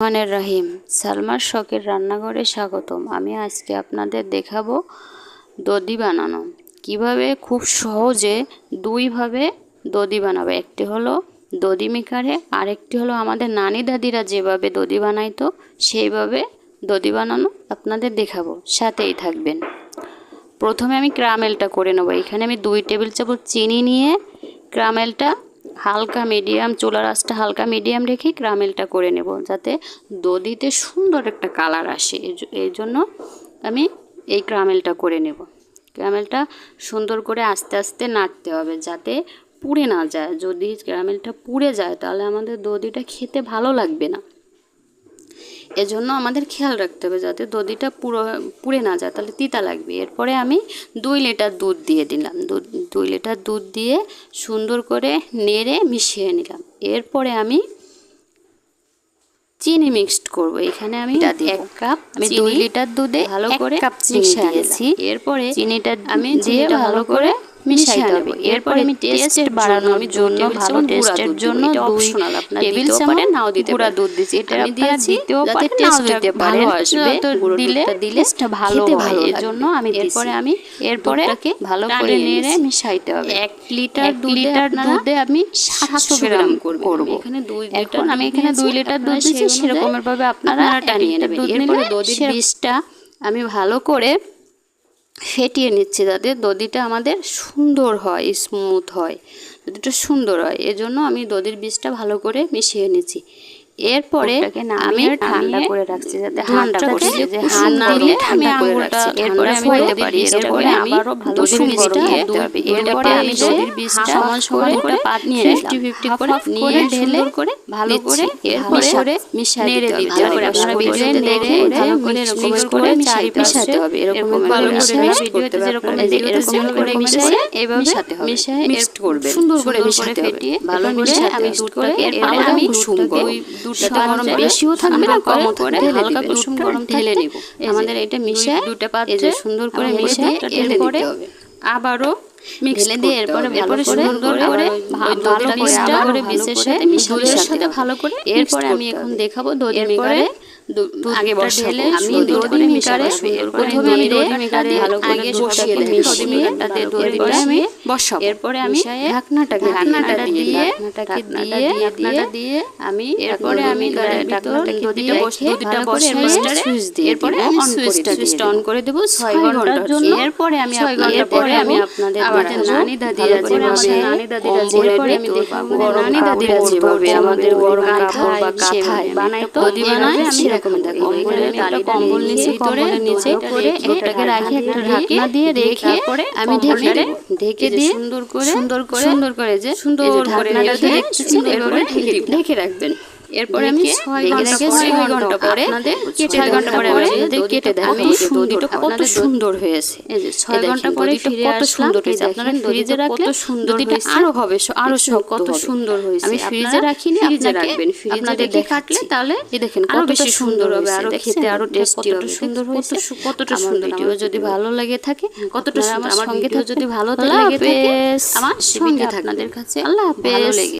রহমানের রাহিম। সালমার শখের রান্নাঘরে স্বাগতম। আমি আজকে আপনাদের দেখাবো দদি বানানো। কীভাবে? খুব সহজে দুইভাবে দদি বানাবে। একটি হলো দধি মেকারে, আরেকটি হলো আমাদের নানি দাদিরা যেভাবে দদি বানাইতো, সেইভাবে দদি বানানো আপনাদের দেখাবো। সাথেই থাকবেন। প্রথমে আমি ক্রামেলটা করে নেব। এখানে আমি দুই টেবিল চামচ চিনি নিয়ে ক্রামেলটা হালকা মিডিয়াম চুলার আঁচটা হালকা মিডিয়াম রেখে ক্রামেলটা করে নেব যাতে দধিতে সুন্দর একটা কালার আসে। এই জন্য আমি এই ক্রামেলটা করে নেব। ক্রামেলটা সুন্দর করে আস্তে আস্তে নাড়তে হবে যাতে পুড়ে না যায়। যদি ক্রামেলটা পুড়ে যায় তাহলে আমাদের দধিটা খেতে ভালো লাগবে না। এজন্য আমাদের খেয়াল রাখতে হবে যাতে দধিটা পুরো পুড়ে না যায় তাহলে তিতা লাগবে। এরপরে আমি দুই লিটার দুধ দিয়ে দিলাম। দুধ দুই লিটার দুধ দিয়ে সুন্দর করে নেড়ে মিশিয়ে নিলাম। এরপরে আমি চিনি মিক্সড করব। এখানে আমি এক কাপ আমি দুই লিটার দুধে ভালো করে কাপ চিনি দিয়েছি এরপরে চিনিটা আমি দিয়ে ভালো করে এরপরে আমি টেস্ট বাড়ানোর জন্য ভালো টেস্টের জন্য আপনার টেবিল চামচ নাও দিতে দুধ দিছি। এটা আমি দিয়েছি যাতে টেস্টটা ভালো আসবে দিলে দিলে ভালো হয়। এর জন্য আমি এরপরে আমি এরপরে ভালো করে নেড়ে মিশাইতে হবে। এক লিটার লিটার দুধে আমি সাতশো গ্রাম করব। এখানে দুই লিটার আমি এখানে দুই লিটার দুধ দিচ্ছি সেরকমের ভাবে আপনারা টানিয়ে নেবেন। এরপরে দধির বীজটা আমি ভালো করে ফেটিয়ে নিচ্ছি যাতে দধিটা আমাদের সুন্দর হয় স্মুথ হয়, দধিটা সুন্দর হয়। এজন্য আমি দধির বীজটা ভালো করে মিশিয়ে নিচ্ছি। এরপরে আমি ঠান্ডা করে রাখছি যাতে ঠান্ডা করে যে হাত না দিলে ঠান্ডা করে রাখছি। এরপরে আমি পারি এরপরে আমি বীজটা দিতে হবে। এরপরে আমি দধির বীজটা সমান সমান করে পাত নিয়ে 50 50 করে নিয়ে ঢেলে করে ভালো করে এরপরে মিশিয়ে দিতে হবে। আপনারা ভিডিওতে দেখে ভালো করে এরকম করে চারি চারিপাশে হবে। এরকম ভালো করে ভিডিওতে যেরকম এরকম করে মিশিয়ে এইভাবে মিশিয়ে মিক্সড করবে সুন্দর করে মিশাতে হবে ভালো করে আমি দুধটাকে এরপরে আমি কুসুম করব দুধটা গরম বেশিও থাকবে না কম করে হালকা কুসুম গরম ঢেলে নিব। আমাদের এটা মিশে দুটো পাত্রে সুন্দর করে মিশে এরপরে আবারও দিয়ে এরপরে সুন্দর করে ভালো করে সাথে ভালো করে এরপরে আমি এখন দেখাবো দই মেকারে। আগে বসাবো। আমি দধি প্রথমে আমি দধি মেকারে ভালো করে বসিয়ে তাতে দধিটা আমি বসাবো। এরপরে আমি ঢাকনাটাকে ঢাকনাটা দিয়ে ঢাকনাটাকে দিয়ে ঢাকনাটা দিয়ে আমি এরপরে আমি ঢাকনাটাকে দধিটা দধিটা বসিয়ে সুইচ দিয়ে এরপরে আমি সুইচটা সুইচটা অন করে দেব। 6 ঘণ্টার জন্য এরপরে আমি 6 ঘণ্টা পরে আমি আপনাদের আমাদের নানি দাদিরা যেভাবে নানি দাদিরা যেভাবে আমি দেখাবো নানি দাদিরা যেভাবে আমাদের গরম কাপড় বা কাঁথায় দধি বানায় সেরকম দেখো কম্বলে একটা কম্বল নিচে করে নিচে করে এটাকে রাখি একটা ঢাকনা দিয়ে রেখে পরে আমি ঢেকে ঢেকে দিয়ে সুন্দর করে সুন্দর করে সুন্দর করে যে সুন্দর করে এভাবে ঢেকে রাখবেন। এরপরে আমি ছয় ঘণ্টা ছয় ঘণ্টা পরে ছয় ঘণ্টা পরে কেটে দেয় আমি দধিটা কত সুন্দর হয়েছে। ছয় ঘণ্টা পরে ফিরে কত সুন্দর হয়েছে। আপনারা ফ্রিজে রাখলে সুন্দর আরও হবে আরও কত সুন্দর হয়েছে আমি ফ্রিজে রাখিনি ফ্রিজে রাখবেন ফ্রিজে কাটলে তাহলে এই দেখেন আরও বেশি সুন্দর হবে আরও খেতে আরও টেস্টি হবে সুন্দর হয়েছে কতটা সুন্দর ভিডিও যদি ভালো লাগে থাকে কতটা আমার সঙ্গে যদি ভালো লাগে থাকে আমার সঙ্গে আপনাদের কাছে আল্লাহ হাফেজ।